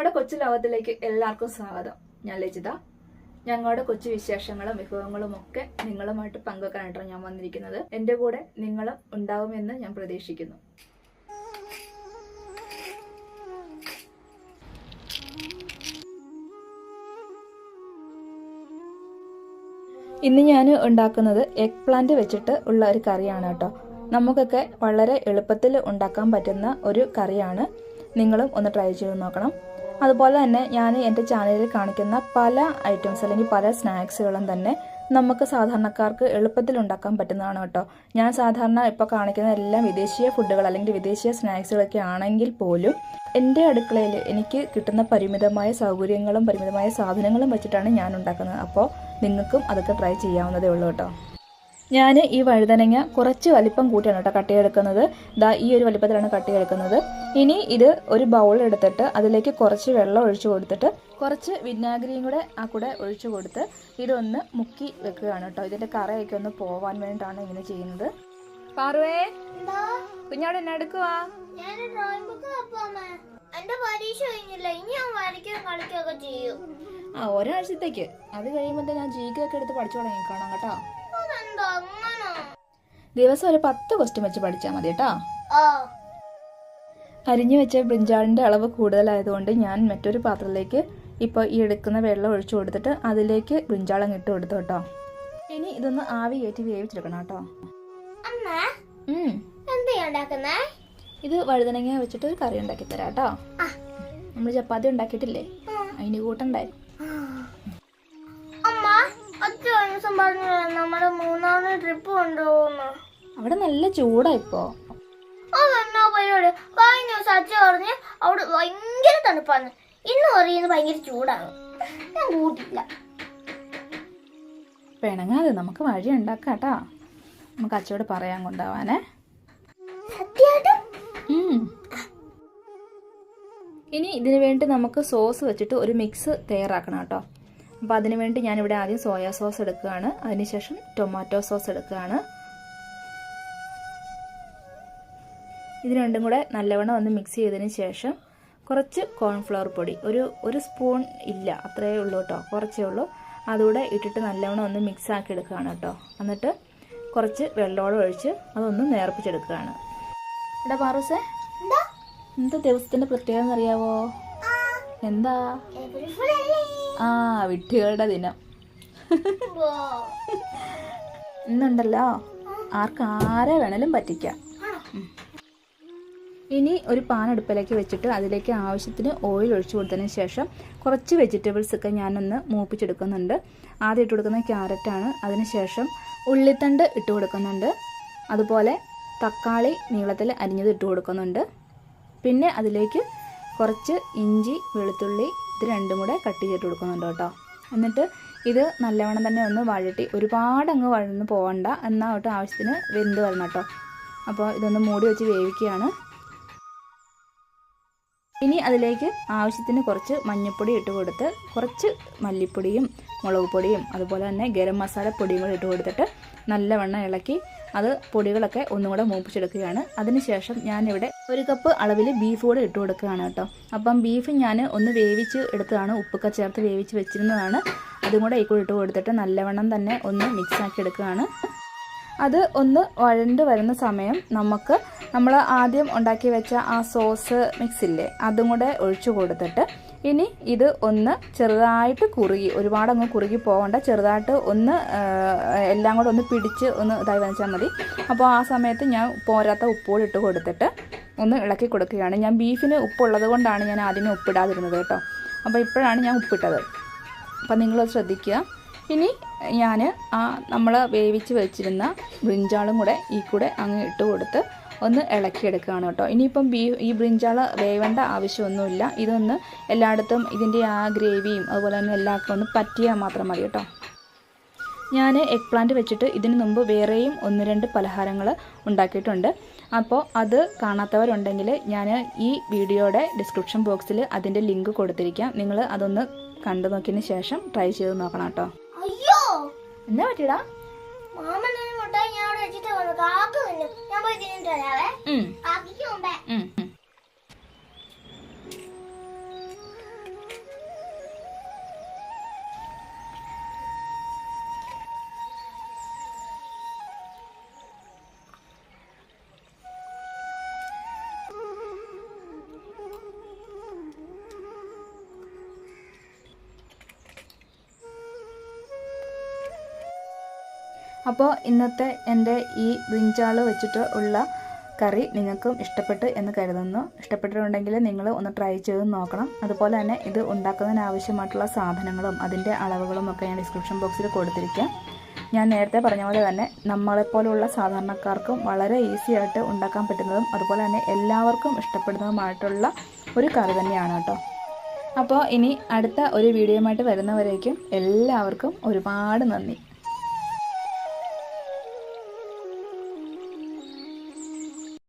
ഞങ്ങളുടെ കൊച്ചു ലോകത്തിലേക്ക് എല്ലാവർക്കും സ്വാഗതം. ഞാൻ ലജിത. ഞങ്ങളുടെ കൊച്ചു വിശേഷങ്ങളും വിഭവങ്ങളും ഒക്കെ നിങ്ങളുമായിട്ട് പങ്കുവെക്കാനായിട്ടാണ് ഞാൻ വന്നിരിക്കുന്നത്. എന്റെ കൂടെ നിങ്ങളും ഉണ്ടാവുമെന്ന് ഞാൻ പ്രതീക്ഷിക്കുന്നു. ഇന്ന് ഞാൻ ഉണ്ടാക്കുന്നത് എഗ് പ്ലാന്റ് വെച്ചിട്ട് ഉള്ള ഒരു കറിയാണ് കേട്ടോ. നമുക്കൊക്കെ വളരെ എളുപ്പത്തിൽ ഉണ്ടാക്കാൻ പറ്റുന്ന ഒരു കറിയാണ്. നിങ്ങളും ഒന്ന് ട്രൈ ചെയ്ത് നോക്കണം. അതുപോലെ തന്നെ ഞാൻ എന്റെ ചാനലിൽ കാണിക്കുന്ന പല ഐറ്റംസ് അല്ലെങ്കിൽ പല സ്നാക്സുകളും തന്നെ നമുക്ക് സാധാരണക്കാർക്ക് എളുപ്പത്തിൽ ഉണ്ടാക്കാൻ പറ്റുന്നതാണ് കേട്ടോ. ഞാൻ സാധാരണ ഇപ്പോൾ കാണിക്കുന്ന എല്ലാം വിദേശീയ ഫുഡുകൾ അല്ലെങ്കിൽ വിദേശീയ സ്നാക്സുകളൊക്കെ ആണെങ്കിൽ പോലും എന്റെ അടുക്കളയിൽ എനിക്ക് കിട്ടുന്ന പരിമിതമായ സൗകര്യങ്ങളും പരിമിതമായ സാധനങ്ങളും വെച്ചിട്ടാണ് ഞാൻ ഉണ്ടാക്കുന്നത്. അപ്പോൾ നിങ്ങൾക്കും അതൊക്കെ ട്രൈ ചെയ്യാവുന്നതേ ഉള്ളൂ കേട്ടോ. ഞാൻ ഈ വഴുതനങ്ങ കുറച്ച് വലിപ്പം കൂട്ടിയാണ് കേട്ടോ കട്ടിയെടുക്കുന്നത്. ദാ ഈ ഒരു വലിപ്പത്തിലാണ് കട്ടിയെടുക്കുന്നത്. ഇനി ഇത് ഒരു ബൗൾ എടുത്തിട്ട് അതിലേക്ക് കുറച്ച് വെള്ളം ഒഴിച്ചു കൊടുത്തിട്ട് കുറച്ച് വിനാഗിരിയും കൂടെ ആ കൂടെ ഒഴിച്ചു കൊടുത്ത് ഇതൊന്ന് മുക്കി വെക്കുകയാണ് കേട്ടോ. ഇതിന്റെ കറയൊക്കെ ഒന്ന് പോവാൻ വേണ്ടിയിട്ടാണ് ഇങ്ങനെ ചെയ്യുന്നത്. പാറുവേ കുഞ്ഞാടെ എന്നെ എടുക്കുവാ? എന്റെ പരീക്ഷ കഴിഞ്ഞില്ല? ഇനി ഞാൻ കളിക്കുകയൊക്കെ ചെയ്യും. ആ ഒരാഴ്ചത്തേക്ക്. അത് കഴിയുമ്പോൾ ഞാൻ ജി ഒക്കെ എടുത്ത് പഠിച്ചു തുടങ്ങിക്കോണം കേട്ടോ. ദിവസം ഒരു പത്ത് ക്വസ്റ്റ്യൻ വെച്ച് പഠിച്ചാൽ മതി കേട്ടോ. അരിഞ്ഞു വെച്ച ബ്രിഞ്ചാളിന്റെ അളവ് കൂടുതലായതുകൊണ്ട് ഞാൻ മറ്റൊരു പാത്രത്തിലേക്ക് ഇപ്പോൾ ഈ എടുക്കുന്ന വെള്ളം ഒഴിച്ചു കൊടുത്തിട്ട് അതിലേക്ക് ബ്രിഞ്ചാളം ഇട്ട് കൊടുത്തു കേട്ടോ. ഇനി ഇതൊന്ന് ആവി കയറ്റി വേവിച്ചെടുക്കണം കേട്ടോ. ഇത് വഴുതനങ്ങ വെച്ചിട്ട് ഒരു കറി ഉണ്ടാക്കി തരാം കേട്ടോ. നമ്മൾ ചപ്പാത്തി ഉണ്ടാക്കിയിട്ടില്ലേ? ആ. അതിന് കൂട്ടുണ്ടായി നമ്മുടെ ട്രിപ്പ് കൊണ്ടുപോകുന്നു. അവിടെ നല്ല ചൂടാ ഇപ്പോ. അതെന്നാ പരിപാടി? കഴിഞ്ഞ ദിവസം അച്ഛ പറഞ്ഞ് അവിടെ ഭയങ്കര തണുപ്പാണ് ഇന്ന് പറയുന്നത് ഭയങ്കര ചൂടാണ്. ഞാൻ കൂട്ടില്ല. പിണങ്ങാതെ നമുക്ക് വഴി ഉണ്ടാക്കാട്ടാ നമുക്ക് അച്ഛയോട് പറയാൻ കൊണ്ടാവാനേ ഇനി ഇതിനു വേണ്ടി നമുക്ക് സോസ് വെച്ചിട്ട് ഒരു മിക്സ് തയ്യാറാക്കണം കേട്ടോ. അപ്പോൾ അതിനുവേണ്ടി ഞാനിവിടെ ആദ്യം സോയാ സോസ് എടുക്കുകയാണ്. അതിനുശേഷം ടൊമാറ്റോ സോസ് എടുക്കുകയാണ്. ഇത് രണ്ടും കൂടെ നല്ലവണ്ണം ഒന്ന് മിക്സ് ചെയ്തതിന് ശേഷം കുറച്ച് കോൺഫ്ലവർ പൊടി. ഒരു ഒരു സ്പൂൺ ഇല്ല അത്രയേ ഉള്ളൂ കേട്ടോ കുറച്ചേ ഉള്ളൂ. അതുകൂടെ ഇട്ടിട്ട് നല്ലവണ്ണം ഒന്ന് മിക്സ് ആക്കി എടുക്കുകയാണ് കേട്ടോ. എന്നിട്ട് കുറച്ച് വെള്ളത്തോടെ ഒഴിച്ച് അതൊന്ന് നേർപ്പിച്ചെടുക്കുകയാണ്. എടാ പാറൂസേ എന്താ? ദിവസത്തിന്റെ പ്രത്യേകത എന്നറിയാവോ? എന്താ? ആ വിട്ടുകളുടെ ദിനം. ഇന്നുണ്ടല്ലോ. ആർക്ക് ആരെ വേണേലും പറ്റിക്കാം. ഇനി ഒരു പാൻ അടുപ്പിലേക്ക് വെച്ചിട്ട് അതിലേക്ക് ആവശ്യത്തിന് ഓയിൽ ഒഴിച്ചു കൊടുത്തതിന് ശേഷം കുറച്ച് വെജിറ്റബിൾസ് ഒക്കെ ഞാനൊന്ന് മൂപ്പിച്ചെടുക്കുന്നുണ്ട്. ആദ്യം ഇട്ട് കൊടുക്കുന്ന ക്യാരറ്റാണ് അതിനുശേഷം ഉള്ളിത്തണ്ട് ഇട്ട് കൊടുക്കുന്നുണ്ട്. അതുപോലെ തക്കാളി നീളത്തിൽ അരിഞ്ഞത് ഇട്ട് കൊടുക്കുന്നുണ്ട്. പിന്നെ അതിലേക്ക് കുറച്ച് ഇഞ്ചി വെളുത്തുള്ളി ഇത് രണ്ടും കൂടെ കട്ട് ചെയ്തിട്ട് കൊടുക്കുന്നുണ്ട് കേട്ടോ. എന്നിട്ട് ഇത് നല്ലവണ്ണം തന്നെ ഒന്ന് വഴട്ടി ഒരുപാട് അങ്ങ് വഴന്ന് പോകണ്ട എന്നാൽ ഒട്ട് ആവശ്യത്തിന് വെന്ത് വരണം കേട്ടോ. അപ്പോൾ ഇതൊന്ന് മൂടി വെച്ച് വേവിക്കുകയാണ്. ഇനി അതിലേക്ക് ആവശ്യത്തിന് കുറച്ച് മഞ്ഞൾപ്പൊടി ഇട്ട് കൊടുത്ത് കുറച്ച് മല്ലിപ്പൊടിയും മുളക് പൊടിയും അതുപോലെ തന്നെ ഗരം മസാല പൊടിയും കൂടി ഇട്ട് കൊടുത്തിട്ട് നല്ലവണ്ണം ഇളക്കി അത് പൊടികളൊക്കെ ഒന്നും കൂടെ മൂപ്പിച്ചെടുക്കുകയാണ്. അതിനുശേഷം ഞാനിവിടെ ഒരു കപ്പ് അളവിൽ ബീഫ് കൂടെ ഇട്ട് കൊടുക്കുകയാണ് കേട്ടോ. അപ്പം ബീഫ് ഞാൻ ഒന്ന് വേവിച്ച് എടുത്തതാണ്. ഉപ്പൊക്കെ ചേർത്ത് വേവിച്ച് വെച്ചിരുന്നതാണ്. അതും കൂടെ ഈ കൂടെ ഇട്ട് കൊടുത്തിട്ട് നല്ലവണ്ണം തന്നെ ഒന്ന് മിക്സ് ആക്കി എടുക്കുകയാണ്. അത് ഒന്ന് വഴണ്ട് വരുന്ന സമയം നമുക്ക് നമ്മൾ ആദ്യം ഉണ്ടാക്കി വെച്ച ആ സോസ് മിക്സില്ലേ അതും കൂടെ ഒഴിച്ചു കൊടുത്തിട്ട് ഇനി ഇത് ഒന്ന് ചെറുതായിട്ട് കുറുകി ഒരുപാട് അങ്ങ് കുറുകി പോകണ്ട ചെറുതായിട്ട് ഒന്ന് എല്ലാം കൂടെ ഒന്ന് പിടിച്ച് ഒന്ന് ഇതായി വെച്ചാൽ മതി. അപ്പോൾ ആ സമയത്ത് ഞാൻ പോരാത്ത ഉപ്പുകൂടി ഇട്ട് കൊടുത്തിട്ട് ഒന്ന് ഇളക്കി കൊടുക്കുകയാണ്. ഞാൻ ബീഫിന് ഉപ്പുള്ളത് കൊണ്ടാണ് ഞാൻ ആദ്യമേ ഉപ്പിടാതിരുന്നത് കേട്ടോ. അപ്പോൾ ഇപ്പോഴാണ് ഞാൻ ഉപ്പിട്ടത്. അപ്പം നിങ്ങളത് ശ്രദ്ധിക്കുക. ഇനി ഞാൻ ആ നമ്മൾ വേവിച്ച് വെച്ചിരുന്ന ബ്രിഞ്ചാളും കൂടെ ഈ കൂടെ അങ്ങ് ഇട്ട് കൊടുത്ത് ഒന്ന് ഇളക്കിയെടുക്കുകയാണ് കേട്ടോ. ഇനിയിപ്പം ബീ ഈ ബ്രിഞ്ചാൾ വേവേണ്ട ആവശ്യമൊന്നുമില്ല. ഇതൊന്ന് എല്ലായിടത്തും ഇതിന്റെ ആ ഗ്രേവിയും അതുപോലെ തന്നെ എല്ലാവർക്കും ഒന്ന് പറ്റിയാൽ മാത്രം മതി കേട്ടോ. ഞാൻ എഗ് പ്ലാന്റ് വെച്ചിട്ട് ഇതിനു മുമ്പ് വേറെയും ഒന്ന് രണ്ട് പലഹാരങ്ങൾ ഉണ്ടാക്കിയിട്ടുണ്ട്. അപ്പോൾ അത് കാണാത്തവരുണ്ടെങ്കിൽ ഞാൻ ഈ വീഡിയോയുടെ ഡിസ്ക്രിപ്ഷൻ ബോക്സിൽ അതിന്റെ ലിങ്ക് കൊടുത്തിരിക്കാം. നിങ്ങൾ അതൊന്ന് കണ്ടു നോക്കിയതിന് ശേഷം ട്രൈ ചെയ്ത് നോക്കണം കേട്ടോ. എന്നാ പറ്റിയടാ? മാമൻ മുട്ടായി ഞാൻ അവിടെ വെച്ചിട്ട് വന്നു കാക്ക ഞാൻ പോയി തിന്നിട്ട് വരാവേ. കാക്കിക്ക് മുമ്പേ. അപ്പോൾ ഇന്നത്തെ എന്റെ ഈ ബ്രിഞ്ചാൾ വെച്ചിട്ട് ഉള്ള കറി നിങ്ങൾക്കും ഇഷ്ടപ്പെട്ട് എന്ന് കരുതുന്നു. ഇഷ്ടപ്പെട്ടിട്ടുണ്ടെങ്കിൽ നിങ്ങൾ ഒന്ന് ട്രൈ ചെയ്ത് നോക്കണം. അതുപോലെ തന്നെ ഇത് ഉണ്ടാക്കുന്നതിന് ആവശ്യമായിട്ടുള്ള സാധനങ്ങളും അതിന്റെ അളവുകളും ഒക്കെ ഞാൻ ഡിസ്ക്രിപ്ഷൻ ബോക്സിൽ കൊടുത്തിരിക്കാം. ഞാൻ നേരത്തെ പറഞ്ഞ പോലെ തന്നെ നമ്മളെപ്പോലുള്ള സാധാരണക്കാർക്കും വളരെ ഈസി ആയിട്ട് ഉണ്ടാക്കാൻ പറ്റുന്നതും അതുപോലെ തന്നെ എല്ലാവർക്കും ഇഷ്ടപ്പെടുന്നതുമായിട്ടുള്ള ഒരു കറി തന്നെയാണ് കേട്ടോ. അപ്പോൾ ഇനി അടുത്ത ഒരു വീഡിയോയുമായിട്ട് വരുന്നവരേക്കും എല്ലാവർക്കും ഒരുപാട് നന്ദി.